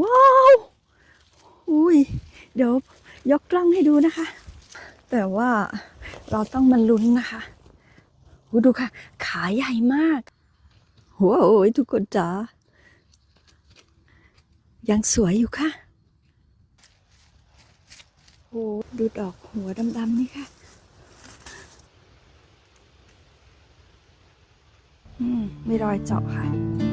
ว้าว อุ้ย เดี๋ยวยกกล้องให้ดูนะคะ แต่ว่าเราต้องมาลุ้นนะคะหูดูค่ะ ขาใหญ่มากว้าวทุกคนจ๋า ยังสวยอยู่ค่ะโอ้ดูดอกหัวดำๆนี่ค่ะ อืมมีรอยเจาะค่ะ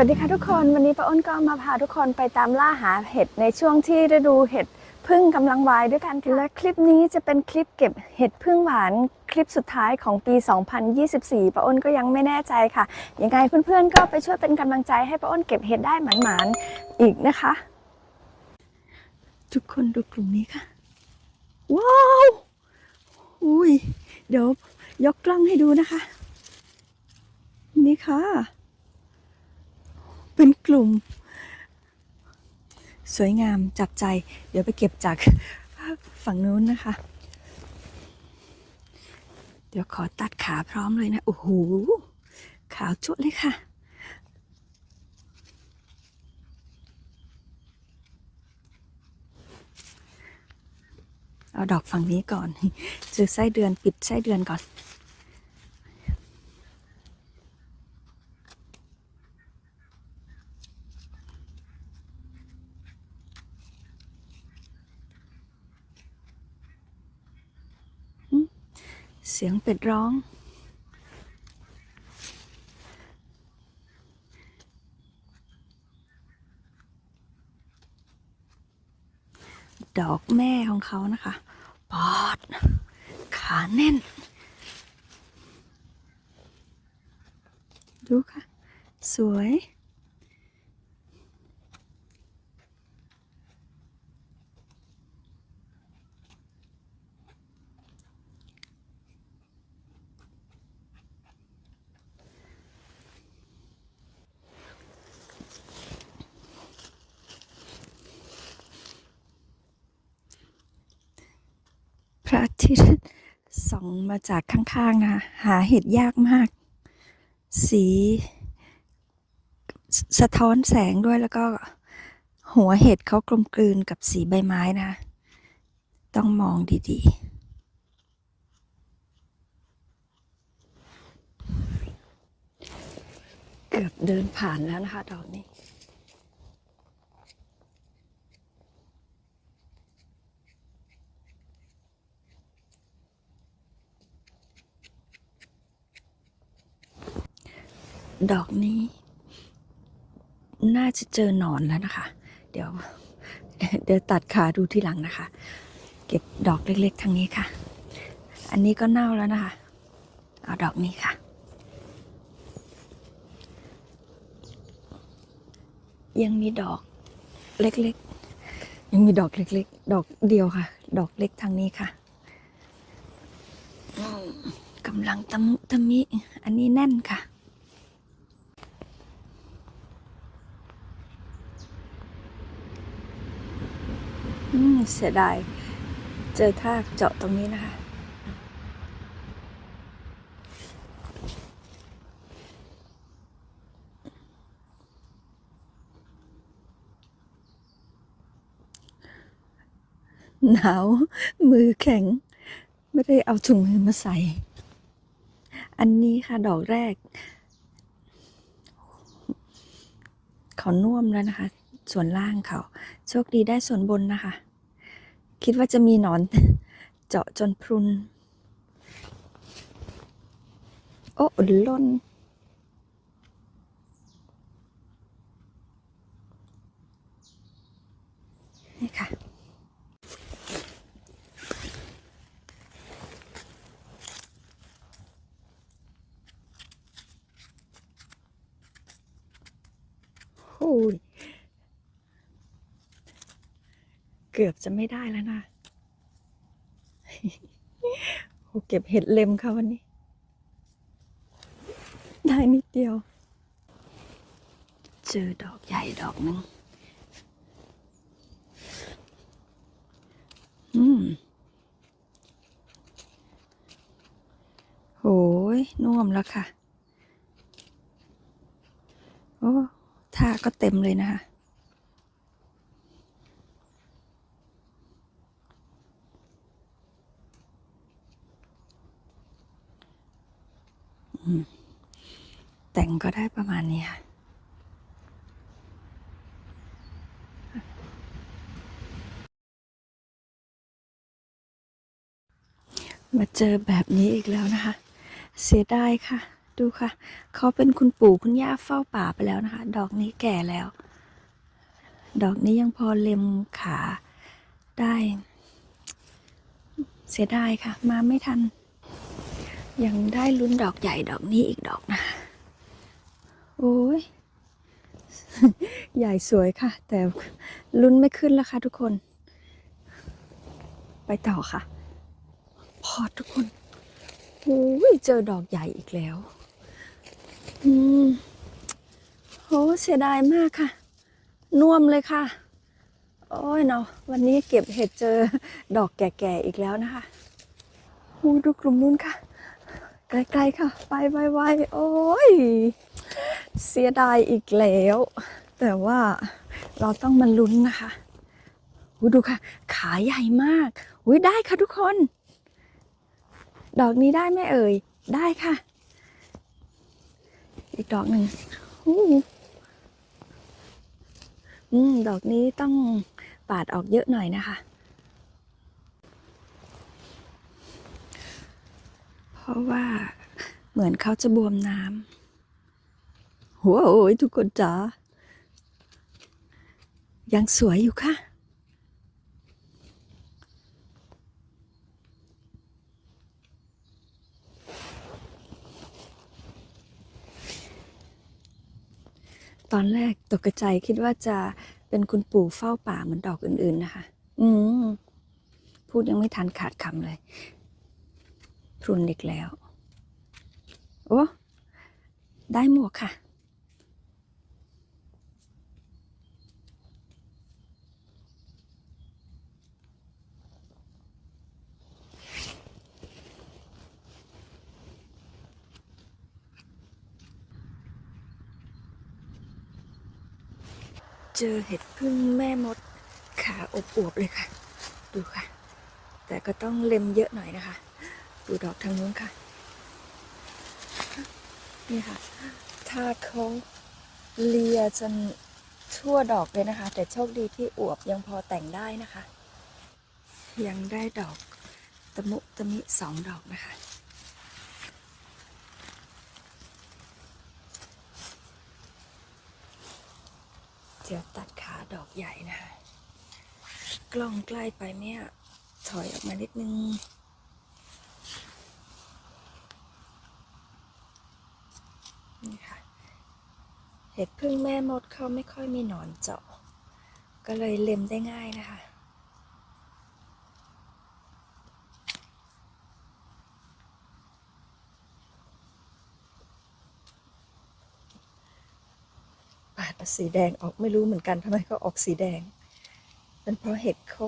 สวัสดีค่ะทุกคนวันนี้ป้าอ้นก็มาพาทุกคนไปตามล่าหาเห็ดในช่วงที่ฤดูเห็ดพึ่งกำลังวายด้วยกันค่ะและคลิปนี้จะเป็นคลิปเก็บเห็ดพึ่งหวานคลิปสุดท้ายของปี 2024ป้าอ้นก็ยังไม่แน่ใจค่ะยังไงเพื่อนๆก็ไปช่วยเป็นกำลังใจให้ป้าอ้นเก็บเห็ดได้หมานๆอีกนะคะ ทุกคนดูกลุ่มนี้ค่ะ ว้าวอุ้ยเดี๋ยวยกกล้องให้ดูนะคะ นี่ค่ะ เป็นกลุ่ม สวยงามจับใจ เดี๋ยวไปเก็บจากฝั่งนู้นนะคะ เดี๋ยวขอตัดขาพร้อมเลยนะ โอ้โห ขาวจุดเลยค่ะเอาดอกฝั่งนี้ก่อนเจอไส้เดือนปิดไส้เดือนก่อน เสียงเป็ดร้อง ดอกแม่ของเขานะคะปอด ขาแน่น ดูค่ะ สวย พระอาทิตย์ส่องมาจากข้างๆนะคะหาเห็ดยากมาก สี สะท้อนแสงด้วยแล้วก็หัวเห็ดเขากลมกลืนกับสีใบไม้นะคะต้องมองดีๆเกือบเดินผ่านแล้วนะคะดอกนี้ ดอกนี้ น่าจะเจอหนอนแล้วนะคะ เดี๋ยว เดี๋ยวตัดขาดูที่หลังนะคะ เก็บดอกเล็กๆทางนี้ค่ะ อันนี้ก็เน่าแล้วนะคะ เอาดอกนี้ค่ะ ยังมีดอกเล็กๆ ยังมีดอกเล็กๆ ดอกเดียวค่ะ ดอกเล็กทางนี้ค่ะกำลังตะมุตะมิ อันนี้แน่นค่ะ อืมเสียดาย เจอทากเจาะตรงนี้นะคะ หนาว มือแข็ง ไม่ได้เอาถุงมือมาใส่ อันนี้ค่ะดอกแรก เขาน่วมแล้วนะคะ ส่วนล่างเขา โชคดีได้ส่วนบนนะคะ คิดว่าจะมีหนอน เจาะจนพรุน โอ้ล่นนี่ค่ะ โอ้ย เกือบจะไม่ได้แล้วนะโหเก็บเห็ดเล็มค่ะวันนี้ ได้นิดเดียว เจอดอกใหญ่ดอกหนึ่งอืมโหยน่วมแล้วค่ะ โอ้ท่าก็เต็มเลยนะคะ แต่งก็ได้ประมาณนี้ค่ะมาเจอแบบนี้อีกแล้วนะคะ เสียดายค่ะ ดูค่ะ เขาเป็นคุณปู่คุณย่าเฝ้าป่าไปแล้วนะคะ ดอกนี้แก่แล้ว ดอกนี้ยังพอเล็มขาได้ เสียดายค่ะ มาไม่ทัน ยังได้ลุ้นดอกใหญ่ดอกนี้อีกดอกนะ โอ้ย ใหญ่สวยค่ะ แต่ลุ้นไม่ขึ้นแล้วค่ะทุกคน ไปต่อค่ะ พอทุกคน โอ้ย เจอดอกใหญ่อีกแล้ว อืมโหเสียดายมากค่ะ น่วมเลยค่ะ โอ้ยเนาะวันนี้เก็บเห็ดเจอดอกแก่ๆอีกแล้วนะคะ ดูกลุ่มนู้นค่ะ ไกลๆค่ะ ไปไวๆโอ้ย เสียดายอีกแล้ว แต่ว่าเราต้องมาลุ้นนะคะหูดูค่ะ ขาใหญ่มากอุ้ยได้ค่ะทุกคน ดอกนี้ได้ไหมเอ่ย ได้ค่ะ อีกดอกหนึ่งอู้อืมดอกนี้ต้องปาดออกเยอะหน่อยนะคะ เพ ราะว่าเหมือนเขาจะบวมน้ำหัวโอ้ยทุกคนจ๋ายังสวยอยู่ค่ะ ตอนแรกตกใจคิดว่าจะเป็นคุณปู่เฝ้าป่าเหมือนดอกอื่น ๆ นะคะ อืมพูดยังไม่ทันขาดคำเลย พรุนอีกแล้ว โอ้ได้หมวกค่ะ เจอเห็ดพึ่งแม่มดขาอบอวบเลยค่ะ ดูค่ะ แต่ก็ต้องเล็มเยอะหน่อยนะคะ ดูดอกทางนู้นค่ะ นี่ค่ะ ถ้าเขาเลียจนทั่วดอกเลยนะคะ แต่โชคดีที่อวบยังพอแต่งได้นะคะ ยังได้ดอกตะมุตะมิสองดอกนะคะเดี๋ยวตัดขาดอกใหญ่นะคะ กล้องใกล้ไปเนี่ย ถอยออกมานิดนึง นี่ค่ะ เห็ดพึ่งแม่มดเขาไม่ค่อยมีหนอนเจาะ ก็เลยเล็มได้ง่ายนะคะ ปาดสีแดงออกไม่รู้เหมือนกันทำไมเขาออกสีแดง เป็นเพราะเห็ดเขา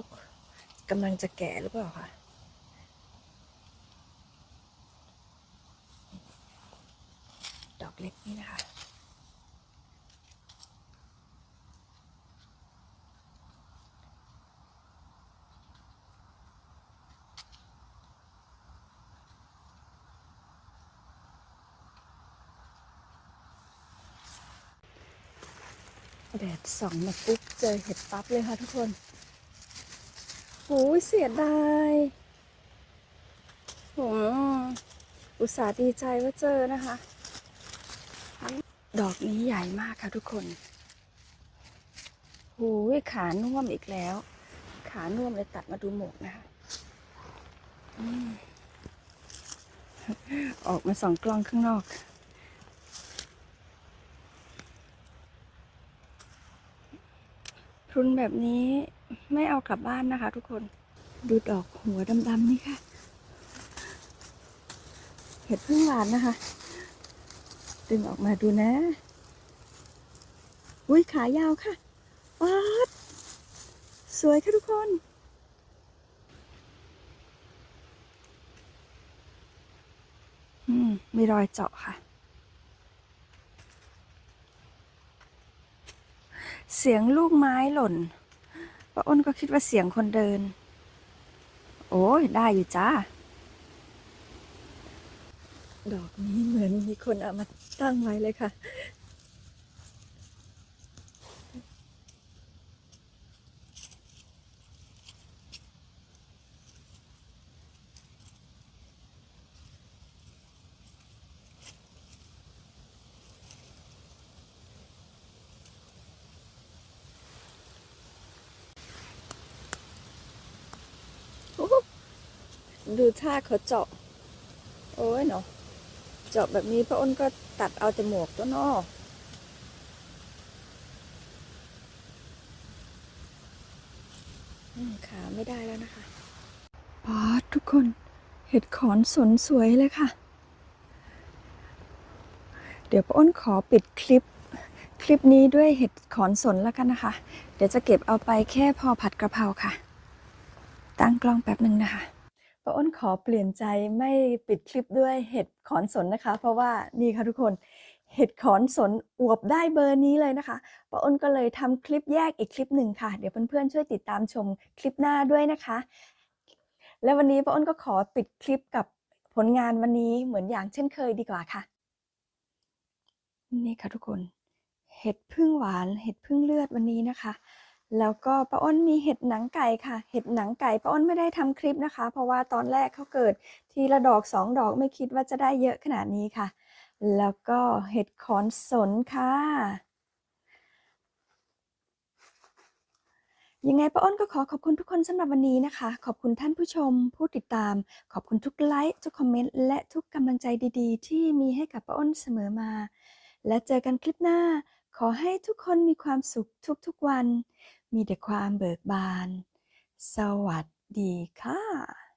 กำลังจะแก่หรือเปล่าคะดอกเล็กนี่นะคะ แดดส่องมาปุ๊บเจอเห็ดปั๊บเลยค่ะทุกคนโอ้ยเสียดายโหอุตส่าห์ดีใจว่าเจอนะคะ ดอกนี้ใหญ่มากค่ะทุกคนโอ้ยขาน่วมอีกแล้ว ขาน่วมเลยตัดมาดูหมวกนะคะออกมาสองกล้องข้างนอก พรุนแบบนี้ไม่เอากลับบ้านนะคะ ทุกคน ดูดอกหัวดำๆนี่ค่ะ เห็ดพึ่งหวานนะคะ ดึงออกมาดูนะ อุ้ยขายาวค่ะป๊าสวยค่ะทุกคนอืมมีรอยเจาะค่ะ เสียงลูกไม้หล่นป้าอ้นก็คิดว่าเสียงคนเดิน โอ้ยได้อยู่จ้า ดอกนี้เหมือนมีคนเอามาตั้งไว้เลยค่ะ ดูท่าเขาเจาะ โอ้ยเนาะเจาะแบบนี้พระอ้นก็ตัดเอาแต่หมวกตัวนอขาไม่ได้แล้วนะคะป๊าทุกคนเห็ดขอนสนสวยเลยค่ะ เดี๋ยวป้าอ้นขอปิดคลิป คลิปนี้ด้วยเห็ดขอนสนแล้วกันนะคะ เดี๋ยวจะเก็บเอาไปแค่พอผัดกระเพราค่ะ ตั้งกล้องแป๊บหนึ่งนะคะ ป้าอ้นขอเปลี่ยนใจไม่ปิดคลิปด้วยเห็ดขอนสนนะคะ เพราะว่านี่ค่ะทุกคนเห็ดขอนสนอวบได้เบอร์นี้เลยนะคะป้าอ้นก็เลยทำคลิปแยกอีกคลิปหนึ่งค่ะ เดี๋ยวเพื่อนๆช่วยติดตามชมคลิปหน้าด้วยนะคะ และวันนี้ป้าอ้นก็ขอปิดคลิปกับผลงานวันนี้เหมือนอย่างเช่นเคยดีกว่าค่ะ นี่ค่ะทุกคน เห็ดพึ่งหวาน เห็ดพึ่งเลือดวันนี้นะคะ แล้วก็ป้าอ้นมีเห็ดหนังไก่ค่ะ เห็ดหนังไก่ป้าอ้นไม่ได้ทำคลิปนะคะ เพราะว่าตอนแรกเขาเกิดทีละดอกสองดอกไม่คิดว่าจะได้เยอะขนาดนี้ค่ะ แล้วก็เห็ดขอนสนค่ะ ยังไงป้าอ้นก็ขอขอบคุณทุกคนสำหรับวันนี้นะคะ ขอบคุณท่านผู้ชม ผู้ติดตาม ขอบคุณทุกไลค์ทุกคอมเมนต์และทุกกำลังใจดี ๆ ที่มีให้กับป้าอ้นเสมอมา และเจอกันคลิปหน้า ขอให้ทุกคนมีความสุขทุกๆวัน มีแต่ความเบิกบาน สวัสดีค่ะ